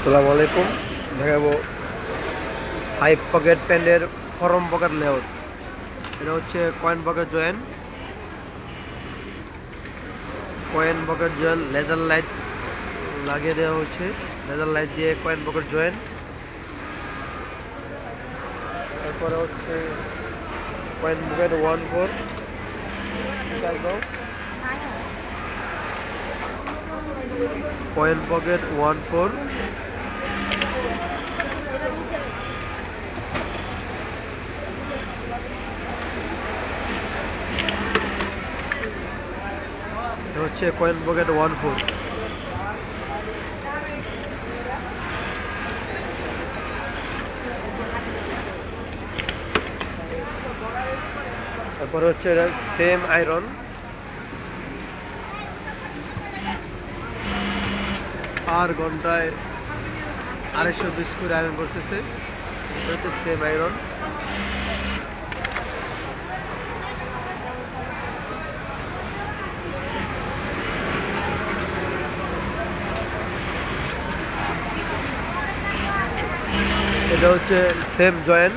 আসসালামু আলাইকুম। দেখাবো ফাইভ পকেট প্যান্টের ফরম পকেট লেআউট এটা হচ্ছে coin pocket join coin pocket join laser light লাগিয়ে দেওয়া হচ্ছে লেজার লাইট দিয়ে কয়েন পকেট জয়েন তারপরে হচ্ছে coin pocket one four coin pocket one four হচ্ছে কয়েন পকেট ওয়ান ফোর তারপরে হচ্ছে এটা সেম আয়রন। আর ঘন্টায় আড়াইশো বিস্কুট আয়রন করতেছে। Same iron. এটা হচ্ছে সেম জয়েন।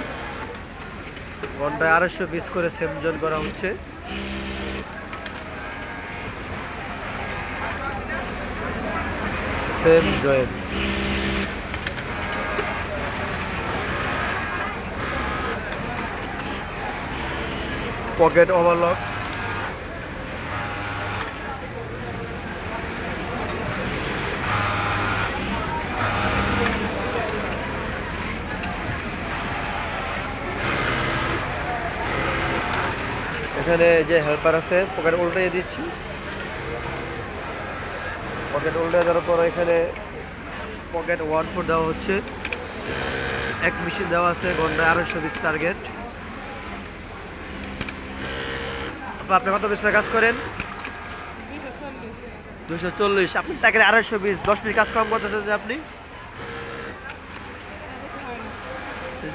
ঘন্টায় আড়াইশো পিস করে সেম জয়েন করা হচ্ছে। Same join. Pocket overlock. এখানে যে হেল্পার আছে পকেট উল্টে দিচ্ছি। পকেট উল্টে দেওয়ার পর এখানে পকেট ওয়ান ফোর দেওয়া হচ্ছে। এক মেশিন দেওয়া আছে ঘন্টায় আড়াইশো বিশ টার্গেট আপনি কত বিশ কাজ করেন? দুশো চল্লিশ। আপনি টাকার আড়াইশো বিশ দশ মিনিট কাজ কম করতেছেন যে আপনি?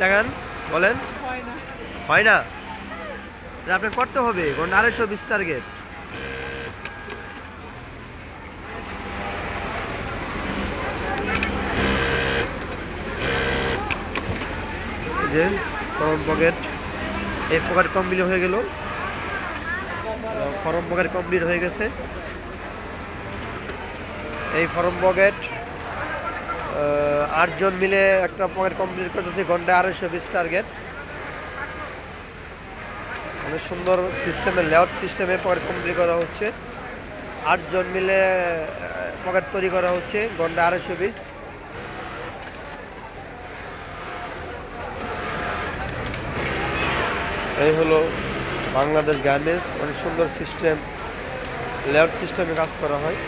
দেখেন বলেন। হয় না? আপনার করতে হবে ঘণ্টা আড়াইশো বিশ টার্গেট যে, ফরম পকেট এই পকেট কমপ্লিট হয়ে গেল। ফরম পকেট কমপ্লিট হয়ে গেছে। এই ফরম পকেট আটজন মিলে একটা পকেট কমপ্লিট করতেছে, ঘন্টায় আড়াইশো বিশ টার্গেট অনেক সুন্দর সিস্টেমে লেআউট সিস্টেমে পকেট কমপ্লিট করা হচ্ছে। আটজন মিলে পকেট তৈরি করা হচ্ছে, গন্ডা আড়াইশো বিশ এই হলো বাংলাদেশ গার্মেন্টস অনেক সুন্দর সিস্টেম লেআউট সিস্টেমে কাজ করা হয়।